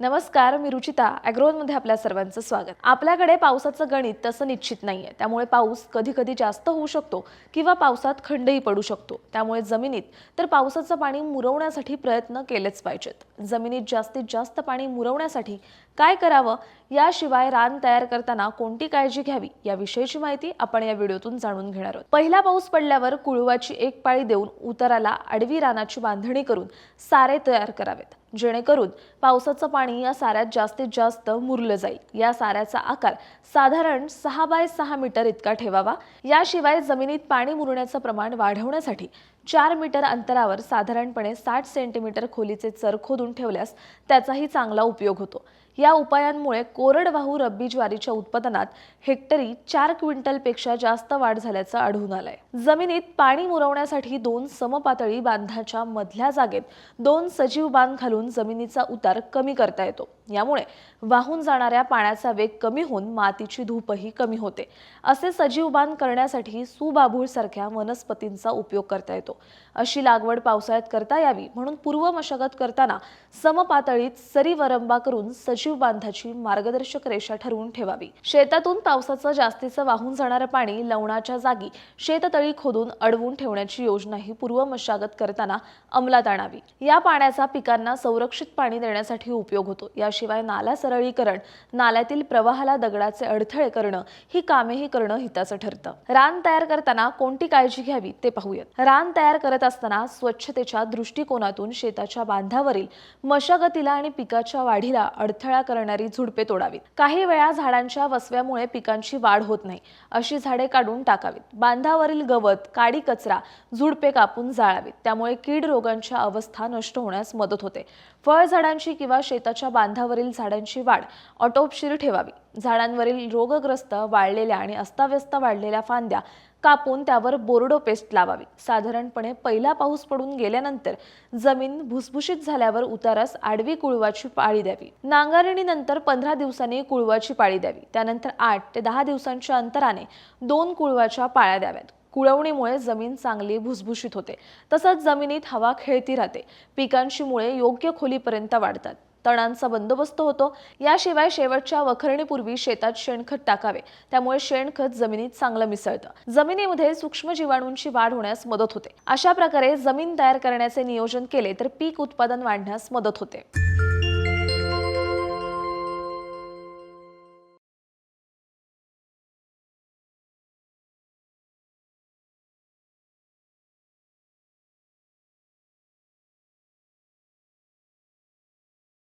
नमस्कार मी रुचिता ॲग्रोनमध्ये आपल्या सर्वांचं स्वागत. आपल्याकडे पावसाचं गणित तसं निश्चित नाहीये. त्यामुळे पाऊस कधी कधी जास्त होऊ शकतो किंवा पावसात खंडही पडू शकतो. त्यामुळे जमिनीत तर पावसाचं पाणी मुरवण्यासाठी प्रयत्न केलेच पाहिजेत. जमिनीत जास्तीत जास्त पाणी मुरवण्यासाठी काय करावं? याशिवाय रान तयार करताना कोणती काळजी घ्यावी? याविषयीची माहिती आपण या व्हिडिओतून जाणून घेणार आहोत. पहिला पाऊस पडल्यावर कुळवाची एक पाळी देऊन उताराला आडवी रानाची बांधणी करून सारे तयार करावेत. जेणेकरून पावसाचं पाणी या साऱ्यात जास्तीत जास्त मुरलं जाईल. या साऱ्याचा आकार साधारण सहा बाय सहा मीटर इतका ठेवावा. याशिवाय जमिनीत पाणी मुरण्याचं प्रमाण वाढवण्यासाठी चार मीटर अंतरावर साधारणपणे साठ सेंटीमीटर खोलीचे चर खोदून ठेवल्यास त्याचाही चांगला उपयोग होतो. या उपायांमुळे कोरडवाहू रब्बी ज्वारीच्या उत्पादनात हेक्टरी चार क्विंटलपेक्षा जास्त वाढ झाल्याचं आढळून आलंय. जमिनीत पाणी मुरवण्यासाठी दोन समपातळी बांधाच्या मधल्या जागेत दोन सजीव बांध घालून जमिनीचा उतार कमी करता येतो. यामुळे वाहून जाणाऱ्या पाण्याचा वेग कमी होऊन मातीची धूपही कमी होते. असे सजीव बांध करण्यासाठी सुबाभूळ सारख्या वनस्पतींचा उपयोग करता येतो. अशी लागवड पावसाळ्यात करता यावी म्हणून पूर्व मशागत करताना समपातळीत सरी वरंबा करून सजीव बांधाची मार्गदर्शक रेषा ठरवून ठेवावी. शेतातून पावसाचं जास्तीचं वाहून जाणारं पाणी लवणाच्या जागी शेततळी खोदून अडवून ठेवण्याची योजनाही पूर्व मशागत करताना अंमलात आणावी. या पाण्याचा पिकांना संरक्षित पाणी देण्यासाठी उपयोग होतो. याशिवाय नाला सरळीकरण नाल्यातील प्रवाहाला दगडाचे अडथळे करणं ही कामेही करणं हिताचं ठरतं. रान तयार करताना कोणती काळजी घ्यावी ते पाहूयात. रान तयार करत असताना स्वच्छतेच्या दृष्टिकोनातून शेताच्या बांधावरील मशागतीला आणि पिकाच्या वाढीला अडथळा करणारी झुडपे तोडावीत. काही वेळा झाडांच्या वसव्यामुळे पिकांची वाढ होत नाही. अशी झाडे काढून टाकावीत. बांधावरील गवत काडी कचरा झुडपे कापून जाळावीत. त्यामुळे कीड रोगांच्या अवस्था नष्ट होण्यास मदत होते. फळझाडांची किंवा शेताच्या बांधावरील झाडांची वाढ ऑटोपशीर ठेवावी. झाडांवरील रोगग्रस्त वाळलेल्या आणि अस्ताव्यस्त वाढलेल्या फांद्या कापून त्यावर बोर्डो पेस्ट लावावी. साधारणपणे पहिला पाऊस पडून गेल्यानंतर जमीन भुसभुशीत झाल्यावर उतारास आडवी कुळवाची पाळी द्यावी. नांगरणीनंतर पंधरा दिवसांनी कुळवाची पाळी द्यावी. त्यानंतर आठ ते दहा दिवसांच्या अंतराने दोन कुळवाच्या पाळ्या द्याव्यात. कुळवणीमुळे जमीन चांगली भुसभुशीत होते. तसंच जमिनीत हवा खेळती राहते. पिकांची मुळे योग्य खोलीपर्यंत वाढतात. तणांचा बंदोबस्त होतो. याशिवाय शेवटच्या वखरणीपूर्वी शेतात शेणखत टाकावे. त्यामुळे शेणखत जमिनीत चांगलं मिसळतं. जमिनीमध्ये सूक्ष्म जीवाणूंची वाढ होण्यास मदत होते. अशा प्रकारे जमीन तयार करण्याचे नियोजन केले तर पीक उत्पादन वाढण्यास मदत होते.